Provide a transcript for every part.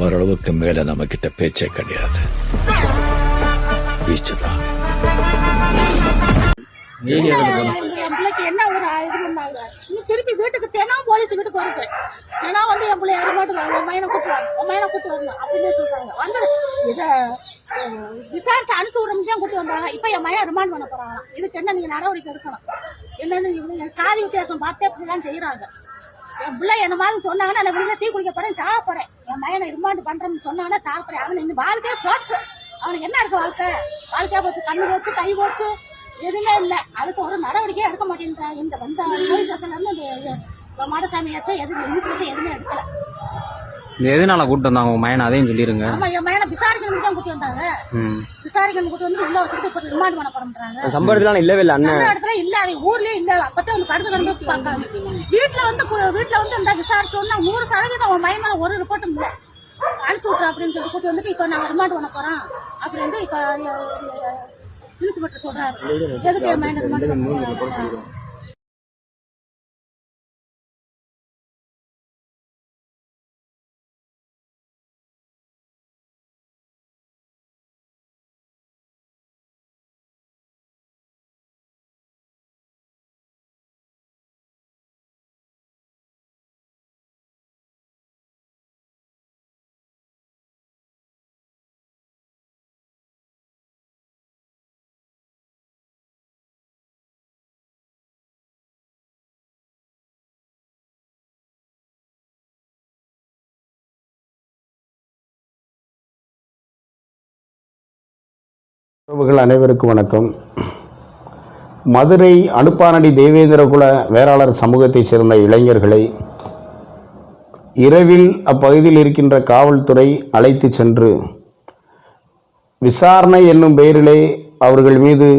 ஓரளவுக்கு மேல நம்ம கிட்ட பேச்சே கிடையாது. என் பிள்ளைக்கு என்ன ஒரு இது திருப்பி வீட்டுக்கு தினம் போலீஸ் வீட்டுக்கு வருது தினம் வந்து என் பிள்ளை யாரும் மாட்டுவாங்க உன் மையனை உன் மையனை கூட்டு வரணும் அப்படின்னு சொல்றாங்க. வந்து இதை விசாரிச்சு அனுப்பிச்சு விட முடியும் கூட்டு வந்தாங்க. இப்போ என் மையன் ரிமாண்ட் பண்ண போறாங்க இதுக்கு என்ன நீங்க நடவடிக்கை எடுக்கணும்? என்னன்னு இவங்க சாதி வித்தியாசம் பார்த்தே இப்படிலாம் செய்யறாங்க என் பிள்ளை என்ன மாதிரி சொன்னாங்கன்னா நான் வெளியில தீ குளிக்க போறேன் சாக போறேன் என் மையனை ரிமாண்ட் பண்றேன்னு சொன்னாங்கன்னா சாக போறேன் அவன் இந்த வாழ்க்கையே போச்சு. அவனுக்கு என்ன இருக்கு வாழ்க்கை? வாழ்க்கையா போச்சு கண்ணு போச்சு கை போச்சு எதுவுமே இல்லை. அதுக்கு ஒரு நடவடிக்கையே எடுக்க மாட்டேன்றாங்க. இந்த வந்த போலீஸ் ஸ்டேஷன்ல இருந்து இந்த மாடசாமி எஸ்ஐ எதுவும் சொல்லிட்டு எதுவுமே எடுக்கல. எதனால கூப்பிட்டு வந்தாங்க உங்க மயன் அதையும் சொல்லிருங்க. ஆமா என் மையனை விசாரிக்கணும் தான் கூட்டி வந்தாங்க. ம். விசாரிக்கணும் கூட்டி வந்து உள்ள வச்சுட்டு இப்ப ரிமாண்ட் பண்ண போறோம்ன்றாங்க சம்பளத்துல இல்லவே இல்லை அண்ணன். அந்த இடத்துல இல்ல அவங்க ஊர்லயே இல்ல. அப்பதான் வந்து படுத்து கிடந்து பார்க்காங்க வீட்டுல வந்து வீட்டுல வந்து இந்த விசாரிச்சோம்னா நூறு சதவீதம் உன் மையமான ஒரு ரிப்போர்ட்டும் இல்ல. அனுப்பிச்சு விட்றோம் அப்படின்னு சொல்லி கூட்டி வந்துட்டு இப்ப நாங்க ரிமாண்ட் பண்ண போறோம் அப்படின்ட்டு இப்ப பிரின்சிபல் சொல்றாரு. எதுக்கு என் மையனை ரிமாண்ட் உறவுகள் அனைவருக்கும் வணக்கம். மதுரை அனுப்பானடி தேவேந்திரகுல வேளாளர் சமூகத்தைச் சேர்ந்த இளைஞர்களை இரவில் அப்பகுதியில் இருக்கின்ற காவல்துறை அழைத்து சென்று விசாரணை என்னும் பெயரிலே அவர்கள் மீது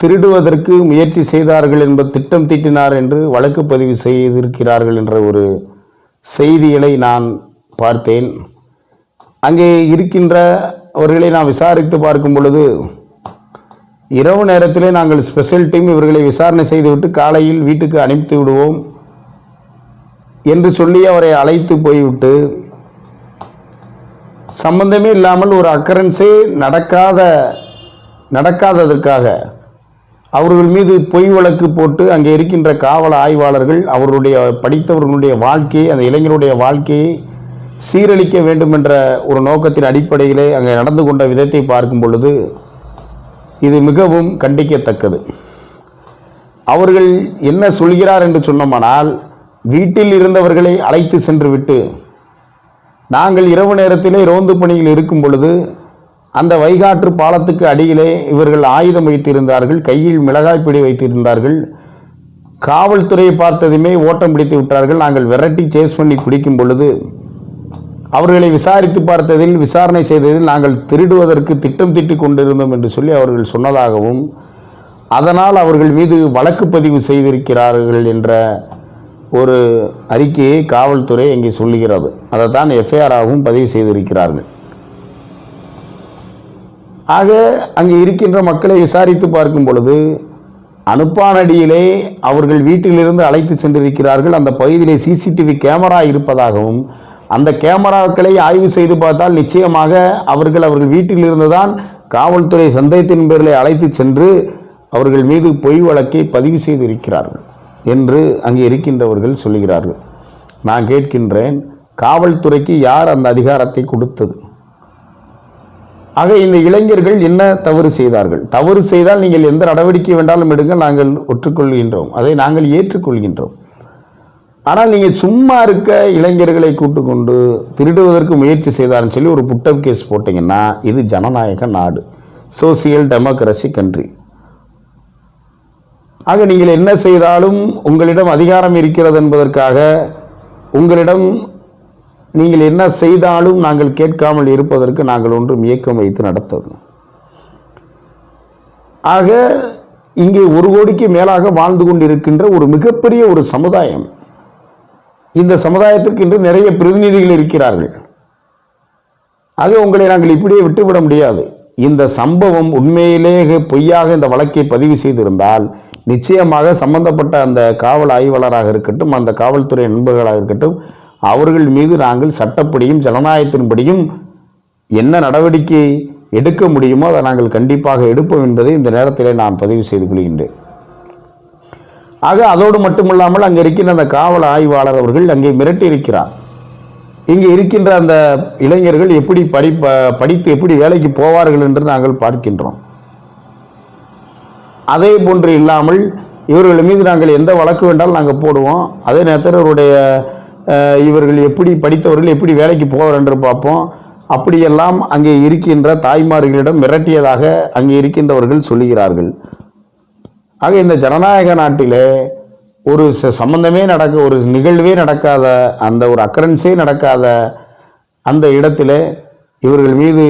திருடுவதற்கு முயற்சி செய்தார்கள் என்பது திட்டம் தீட்டினார் என்று வழக்கு பதிவு செய்திருக்கிறார்கள் என்ற ஒரு செய்திகளை நான் பார்த்தேன். அங்கே இருக்கின்ற அவர்களை நான் விசாரித்து பார்க்கும் பொழுது இரவு நேரத்திலே நாங்கள் ஸ்பெஷல் டீம் இவர்களை விசாரணை செய்துவிட்டு காலையில் வீட்டுக்கு அனுப்பி விடுவோம் என்று சொல்லி அவரை அழைத்து போய்விட்டு சம்பந்தமே இல்லாமல் ஒரு அக்கரன்ஸே நடக்காத நடக்காததற்காக அவர்கள் மீது பொய் வழக்கு போட்டு அங்கே இருக்கின்ற காவல் ஆய்வாளர்கள் அவருடைய படித்தவர்களுடைய வாழ்க்கையை அந்த இளைஞருடைய வாழ்க்கையை சீரழிக்க வேண்டும் என்ற ஒரு நோக்கத்தின் அடிப்படையிலே அங்கே நடந்து கொண்ட விதத்தை பார்க்கும் பொழுது இது மிகவும் கண்டிக்கத்தக்கது. அவர்கள் என்ன சொல்கிறார் என்று சொன்னோமானால் வீட்டில் இருந்தவர்களை அழைத்து சென்று விட்டு நாங்கள் இரவு நேரத்திலே ரோந்து பணியில் இருக்கும் பொழுது அந்த வைகாற்று பாலத்துக்கு அடியிலே இவர்கள் ஆயுதம் வைத்திருந்தார்கள் கையில் மிளகாய் பிடி வைத்திருந்தார்கள் காவல்துறையை பார்த்ததுமே ஓட்டம் பிடித்து விட்டார்கள் நாங்கள் விரட்டி சேஸ் பண்ணி பிடிக்கும் பொழுது அவர்களை விசாரித்து பார்த்ததில் விசாரணை செய்ததில் நாங்கள் திருடுவதற்கு திட்டம் தீட்டி கொண்டிருந்தோம் என்று சொல்லி அவர்கள் சொன்னதாகவும் அதனால் அவர்கள் மீது வழக்கு பதிவு செய்திருக்கிறார்கள் என்ற ஒரு அறிக்கையை காவல்துறை இங்கே சொல்லுகிறது. அதை தான் எஃப்ஐஆராகவும் பதிவு செய்திருக்கிறார்கள். ஆக அங்கே இருக்கின்ற மக்களை விசாரித்து பார்க்கும் பொழுது அனுப்பானடியிலே அவர்கள் வீட்டிலிருந்து அழைத்து சென்றிருக்கிறார்கள். அந்த பகுதியிலே சிசிடிவி கேமரா இருப்பதாகவும் அந்த கேமராக்களை ஆய்வு செய்து பார்த்தால் நிச்சயமாக அவர்கள் அவர்கள் வீட்டில் இருந்துதான் காவல்துறை சந்தேகத்தின் பேரில் அழைத்து சென்று அவர்கள் மீது பொய் வழக்கை பதிவு செய்திருக்கிறார்கள் என்று அங்கே இருக்கின்றவர்கள் சொல்லுகிறார்கள். நான் கேட்கின்றேன் காவல்துறைக்கு யார் அந்த அதிகாரத்தை கொடுத்தது? ஆக இந்த இளைஞர்கள் என்ன தவறு செய்தார்கள்? தவறு செய்தால் நீங்கள் எந்த நடவடிக்கை வேண்டாலும் எடுங்கள் நாங்கள் ஒற்றுக்கொள்கின்றோம். அதை நாங்கள் ஏற்றுக்கொள்கின்றோம். ஆனால் நீங்கள் சும்மா இருக்க இளைஞர்களை கூட்டுக்கொண்டு திருடுவதற்கு முயற்சி செய்தார்னு சொல்லி ஒரு புட்டப் கேஸ் போட்டிங்கன்னா இது ஜனநாயக நாடு. சோசியல் டெமோக்ரஸி கண்ட்ரி ஆக நீங்கள் என்ன செய்தாலும் உங்களிடம் அதிகாரம் இருக்கிறது என்பதற்காக உங்களிடம் நீங்கள் என்ன செய்தாலும் நாங்கள் கேட்காமல் இருப்பதற்கு நாங்கள் ஒன்றும் இயக்கம் வைத்து நடத்தணும் ஆக இங்கே ஒரு கோடிக்கு மேலாக வாழ்ந்து கொண்டிருக்கின்ற ஒரு மிகப்பெரிய ஒரு சமுதாயம் இந்த சமுதாயத்திற்கு இன்று நிறைய பிரதிநிதிகள் இருக்கிறார்கள். ஆக உங்களை நாங்கள் இப்படியே விட்டுவிட முடியாது. இந்த சம்பவம் உண்மையிலேயே பொய்யாக இந்த வழக்கை பதிவு செய்திருந்தால் நிச்சயமாக சம்பந்தப்பட்ட அந்த காவல் ஆய்வாளராக இருக்கட்டும் அந்த காவல்துறை நண்பர்களாக இருக்கட்டும் அவர்கள் மீது நாங்கள் சட்டப்படியும் ஜனநாயகத்தின்படியும் என்ன நடவடிக்கை எடுக்க முடியுமோ அதை நாங்கள் கண்டிப்பாக எடுப்போம் என்பதை இந்த நேரத்தில் நான் பதிவு செய்து கொள்கின்றேன். ஆக அதோடு மட்டுமில்லாமல் அங்கே இருக்கின்ற அந்த காவல் ஆய்வாளர் அவர்கள் அங்கே மிரட்டி இருக்கிறார். இங்கே இருக்கின்ற அந்த இளைஞர்கள் எப்படி படி ப- படித்து எப்படி வேலைக்கு போவார்கள் என்று நாங்கள் பார்க்கின்றோம். அதே போன்று இல்லாமல் இவர்கள் மீது நாங்கள் எந்த வழக்கு வேண்டாலும் நாங்கள் போடுவோம். அதே நேரத்தில் இவருடைய இவர்கள் எப்படி படித்தவர்கள் எப்படி வேலைக்கு போவார் என்று பார்ப்போம். அப்படியெல்லாம் அங்கே இருக்கின்ற தாய்மார்களிடம் மிரட்டியதாக அங்கே இருக்கின்றவர்கள் சொல்லுகிறார்கள். ஆக இந்த ஜனநாயக நாட்டிலே ஒரு ச- சம்பந்தமே நடக்க ஒரு நிகழ்வே நடக்காத அந்த ஒரு அக்கரன்ஸே நடக்காத அந்த இடத்துல இவர்கள் மீது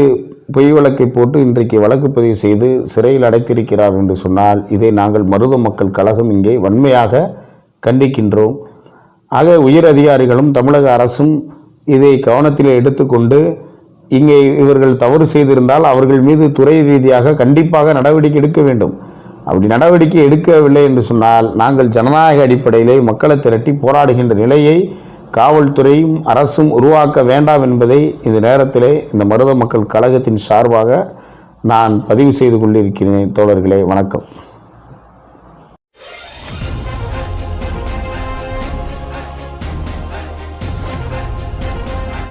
பொய் வழக்கை போட்டு இன்றைக்கு வழக்கு பதிவு செய்து சிறையில் அடைத்திருக்கிறார் என்று சொன்னால் இதை நாங்கள் மருத மக்கள் கழகம் இங்கே வன்மையாக கண்டிக்கின்றோம். ஆக உயர் அதிகாரிகளும் தமிழக அரசும் இதை கவனத்தில் எடுத்துக்கொண்டு இங்கே இவர்கள் தவறு செய்திருந்தால் அவர்கள் மீது துறை ரீதியாக கண்டிப்பாக நடவடிக்கை எடுக்க வேண்டும். அப்படி நடவடிக்கை எடுக்கவில்லை என்று சொன்னால் நாங்கள் ஜனநாயக அடிப்படையிலே மக்களை திரட்டி போராடுகின்ற நிலையை காவல்துறையும் அரசும் உருவாக்க வேண்டாம் என்பதை இந்த நேரத்திலே இந்த மருத மக்கள் கழகத்தின் சார்பாக நான் பதிவு செய்து கொண்டிருக்கிறேன். தோழர்களே வணக்கம்.